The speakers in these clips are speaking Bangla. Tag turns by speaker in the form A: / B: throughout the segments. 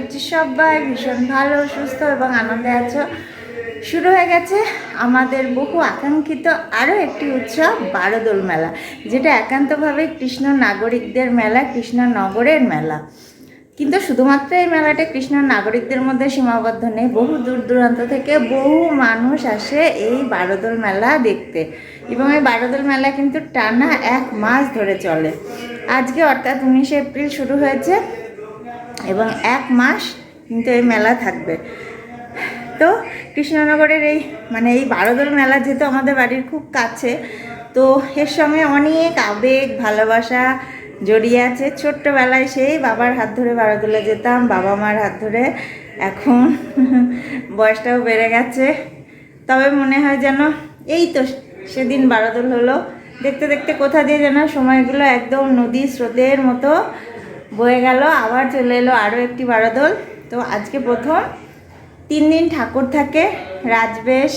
A: করছি সবাই, ভীষণ ভালো, সুস্থ এবং আনন্দে আছো। শুরু হয়ে গেছে আমাদের বহু আকাঙ্ক্ষিত আরও একটি উৎসব, বারোদোল মেলা, যেটা একান্তভাবে কৃষ্ণ নাগরিকদের মেলা কৃষ্ণনগরের মেলা। কিন্তু শুধুমাত্র এই মেলাটা কৃষ্ণ নাগরিকদের মধ্যে সীমাবদ্ধ নেই, বহু দূর দূরান্ত থেকে বহু মানুষ আসে এই বারোদোল মেলা দেখতে। এবং এই বারোদোল মেলা কিন্তু টানা এক মাস ধরে চলে। আজকে অর্থাৎ উনিশে এপ্রিল শুরু হয়েছে। এবং এক মাস কিন্তু এই মেলা থাকবে। তো কৃষ্ণনগরের এই মানে এই বারোদোল মেলা যেহেতু আমাদের বাড়ির খুব কাছে, তো এর সঙ্গে অনেক আবেগ, ভালোবাসা জড়িয়ে আছে। ছোট্টবেলায় সেই বাবার হাত ধরে বারোদোলে যেতাম, বাবা মার হাত ধরে। এখন বয়সটাও বেড়ে গেছে। তবে মনে হয় যেন এই তো সেদিন বারোদোল হলো। দেখতে দেখতে কোথা দিয়ে যেন সময়গুলো একদম নদী স্রোতের মতো বয়ে গেল, আবার চলে এলো আরও একটি বারোদোল। তো আজকে প্রথম। তিন দিন ঠাকুর থাকে, রাজবেশ,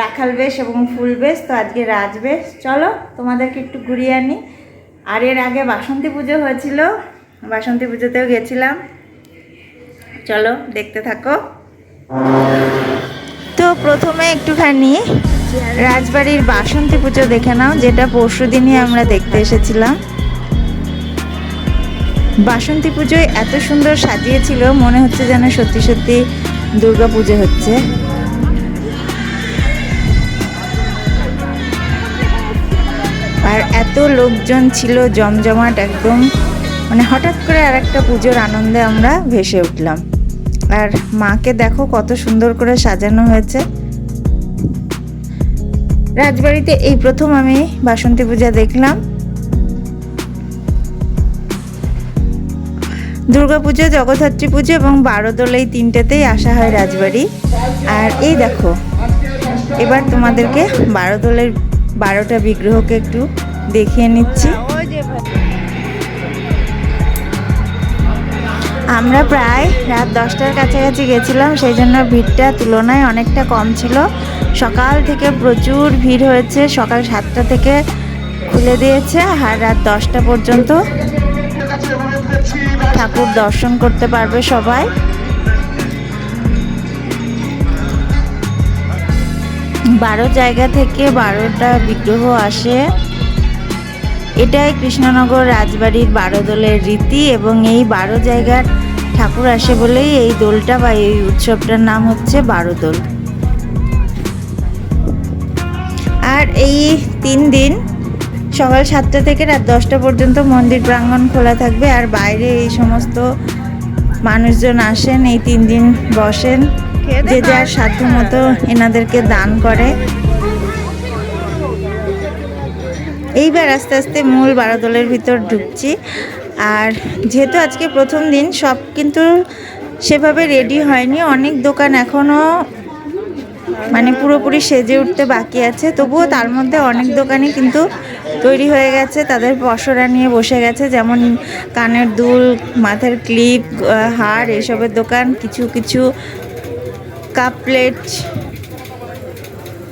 A: রাখাল বেশ এবং ফুল বেশ, তো আজকে রাজবেশ। চলো তোমাদেরকে একটু ঘুরিয়ে আনি। আর এর আগে বাসন্তী পুজো হয়েছিল, বাসন্তী পুজোতেও গেছিলাম। চলো দেখতে থাকো। তো প্রথমে একটুখানি রাজবাড়ির বাসন্তী পুজো দেখে নাও, যেটা পরশু দিনই আমরা দেখতে এসেছিলাম। বাসন্তী পুজোয় এত সুন্দর সাজিয়েছিল, মনে হচ্ছে যেন সত্যি সত্যি দুর্গা পুজো হচ্ছে। আর এত লোকজন ছিল, জমজমাট একদম। মানে হঠাৎ করে আর একটা পুজোর আনন্দে আমরা ভেসে উঠলাম। আর মাকে দেখো কত সুন্দর করে সাজানো হয়েছে। রাজবাড়িতে এই প্রথম আমি বাসন্তী পূজা দেখলাম। দুর্গাপুজো, জগদ্ধাত্রী পুজো এবং বারোদোল এই তিনটেতেই আসা হয় রাজবাড়ি। আর এই দেখো, এবার তোমাদেরকে বারোদোলের বারোটা বিগ্রহকে একটু দেখিয়ে নিচ্ছি। আমরা প্রায় রাত দশটার কাছাকাছি গেছিলাম, সেই জন্য ভিড়টা তুলনায় অনেকটা কম ছিল। সকাল থেকে প্রচুর ভিড় হয়েছে, সকাল সাতটা থেকে খুলে দিয়েছে, আর রাত দশটা পর্যন্ত ঠাকুর দর্শন করতে পারবে সবাই। বারো জায়গা থেকে বারোটা বিগ্রহ আসে। এটাই কৃষ্ণনগর রাজবাড়ির বারো দোলের রীতি এবং এই বারো জায়গার ঠাকুর আসে বলেই এই দোলটা বা এই উৎসবটার নাম হচ্ছে বারো দোল। আর এই তিন দিন সকাল সাতটা থেকে রাত দশটা পর্যন্ত মন্দির প্রাঙ্গণ খোলা থাকবে আর বাইরে এই সমস্ত মানুষজন আসেন এই তিন দিন বসেন। যে যার সাধ্য মতো এনাদেরকে দান করে। এইবার আস্তে আস্তে মূল বারোদলের ভিতর ঢুকছি। আর যেহেতু আজকে প্রথম দিন সব কিন্তু সেভাবে রেডি হয়নি। অনেক দোকান এখনও মানে পুরোপুরি সেজে উঠতে বাকি আছে। তবুও তার মধ্যে অনেক দোকানই কিন্তু তৈরি হয়ে গেছে। তাদের পসরা নিয়ে বসে গেছে, যেমন কানের দুল, মাথার ক্লিপ, হার, এসবের দোকান, কিছু কিছু কাপ প্লেট,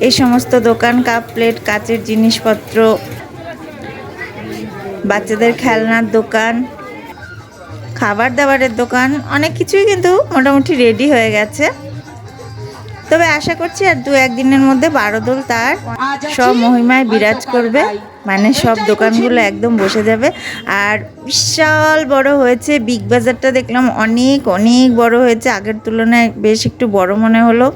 A: এই সমস্ত দোকান, কাপ প্লেট, কাচের জিনিসপত্র, বাচ্চাদের খেলনার দোকান, খাবার দাবারের দোকান, অনেক কিছুই কিন্তু মোটামুটি রেডি হয়ে গেছে। তবে আশা করছি আর দু একদিনের মধ্যে বারোদোল তার সব মহিমায় বিরাজ করবে। মানে সব দোকানগুলো একদম বসে যাবে। আর বিশাল বড় হয়েছে বিগ বাজারটা দেখলাম। অনেক অনেক বড় হয়েছে। আগের তুলনায় বেশ একটু বড় মনে হলো।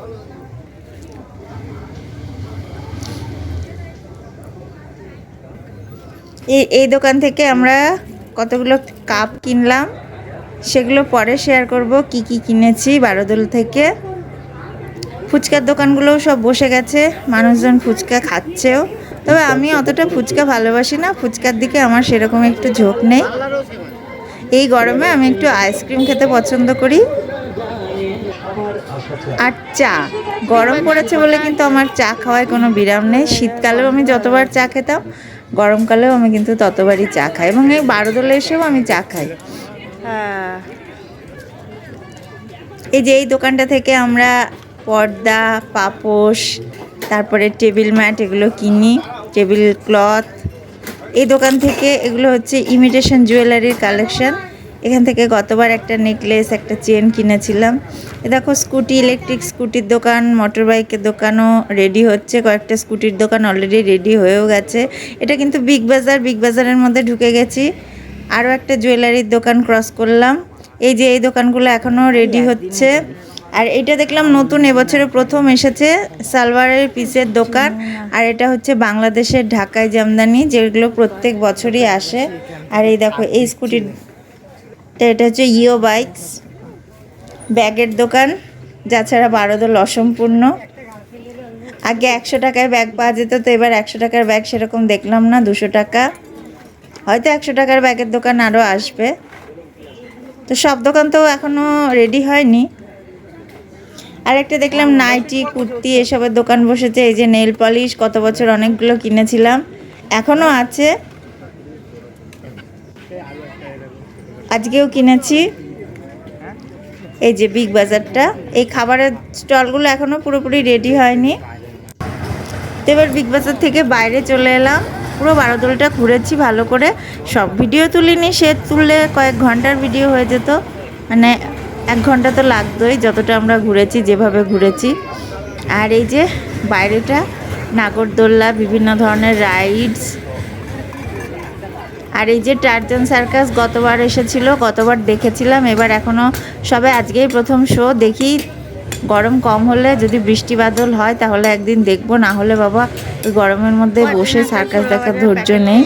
A: এই এই দোকান থেকে আমরা কতগুলো কাপ কিনলাম? সেগুলো পরে শেয়ার করব। কি কি কিনেছি বারোদোল থেকে। ফুচকার দোকানগুলোও সব বসে গেছে মানুষজন ফুচকা খাচ্ছেও। তবে আমি অতটা ফুচকা ভালোবাসি না ফুচকার দিকে আমার সেরকম একটু ঝোঁক নেই। এই গরমে আমি একটু আইসক্রিম খেতে পছন্দ করি। আর চা গরম পড়েছে বলে কিন্তু আমার চা খাওয়ায় কোনো বিরাম নেই। শীতকালেও আমি যতবার চা খেতাম গরমকালেও আমি কিন্তু ততবারই চা খাই এবং এই বারোদোলে এসেও আমি চা খাই। এই যে এই দোকানটা থেকে আমরা পর্দা পাপোশ তারপরে টেবিল ম্যাট এগুলো কিনি টেবিল ক্লথ। এই দোকান থেকে এগুলো হচ্ছে ইমিটেশন জুয়েলারির কালেকশন এখান থেকে গতবার একটা নেকলেস একটা চেন কিনেছিলাম। এ দেখো স্কুটি ইলেকট্রিক স্কুটির দোকান মোটর বাইকের দোকানও রেডি হচ্ছে। কয়েকটা স্কুটির দোকান অলরেডি রেডি হয়েও গেছে। এটা কিন্তু বিগ বাজার বিগ বাজারের মধ্যে ঢুকে গেছি। আরও একটা জুয়েলারির দোকান ক্রস করলাম। এই যে এই দোকানগুলো এখনও রেডি হচ্ছে। আর এটা দেখলাম নতুন, এবছরে প্রথম এসেছে সালোয়ারের পিসের দোকান। আর এটা হচ্ছে বাংলাদেশের ঢাকায় জামদানি, যেগুলো প্রত্যেক বছরই আসে। আর এই দেখো, এই স্কুটির এটা হচ্ছে ইও বাইকস ব্যাগের দোকান, যা ছাড়া বারোদল অসম্পূর্ণ। আগে একশো টাকায় ব্যাগ পাওয়া যেত, তো এবার একশো টাকার ব্যাগ সেরকম দেখলাম না, দুশো টাকা। হয়তো একশো টাকার ব্যাগের দোকান আরও আসবে। তো সব দোকান তো এখনও রেডি হয়নি। আরেকটা দেখলাম নাইটি, কুর্তি এসবের দোকান বসেছে, এই যে নেল পলিশ কত বছর অনেকগুলো কিনেছিলাম এখনও আছে। আজকেও কিনেছি। এই যে বিগ বাজারটা এই খাবারের স্টলগুলো এখনও পুরোপুরি রেডি হয়নি। তো এবার বিগ বাজার থেকে বাইরে চলে এলাম, পুরো বারোদলটা ঘুরেছি ভালো করে। সব ভিডিও তুলিনি, সে তুললে কয়েক ঘণ্টার ভিডিও হয়ে যেত। মানে এক ঘণ্টা তো লাগতোই যতটা আমরা ঘুরেছি যেভাবে ঘুরেছি। আর এই যে বাইরেটা নাগরদোল্লা বিভিন্ন ধরনের রাইডস আর এই যে টার্জন সার্কাস গতবার এসেছিল গতবার দেখেছিলাম এবার এখনও সবে আজকেই প্রথম শো দেখি গরম কম হলে যদি বৃষ্টি বাদল হয় তাহলে একদিন দেখব। না হলে বাবা ওই গরমের মধ্যে বসে সার্কাস দেখার ধৈর্য নেই।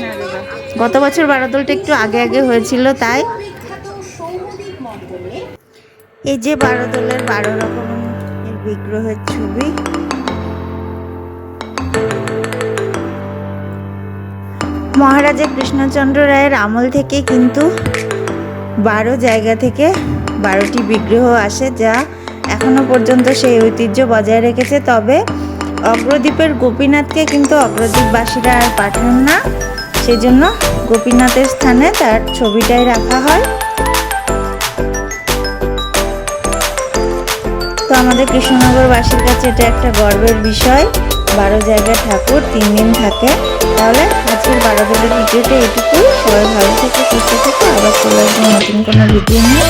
A: গত বছর বারাদলটা একটু আগে আগে হয়েছিল তাই এই যে বারোদলের বারো রকমের বিগ্রহের ছবি। মহারাজা কৃষ্ণচন্দ্র রায়ের আমল থেকে কিন্তু বারো জায়গা থেকে বারোটি বিগ্রহ আসে, যা এখনও পর্যন্ত সেই ঐতিহ্য বজায় রেখেছে। তবে অগ্রদ্বীপের গোপীনাথকে কিন্তু অগ্রদ্বীপবাসীরা আর পাঠান না। সেজন্য গোপীনাথের স্থানে তার ছবিটাই রাখা হয়। আমাদের কৃষ্ণনগরবাসীর কাছে এটা একটা গর্বের বিষয়। বারো জায়গায় ঠাকুর, তিন দিন থাকে। তাহলে আজকের বারো দিনের ভিডিওটা এটুকুই সবাই ভালো থেকে, সুস্থ থেকে। আবার চলে আসব নতুন কোনো ভিডিও নিয়ে।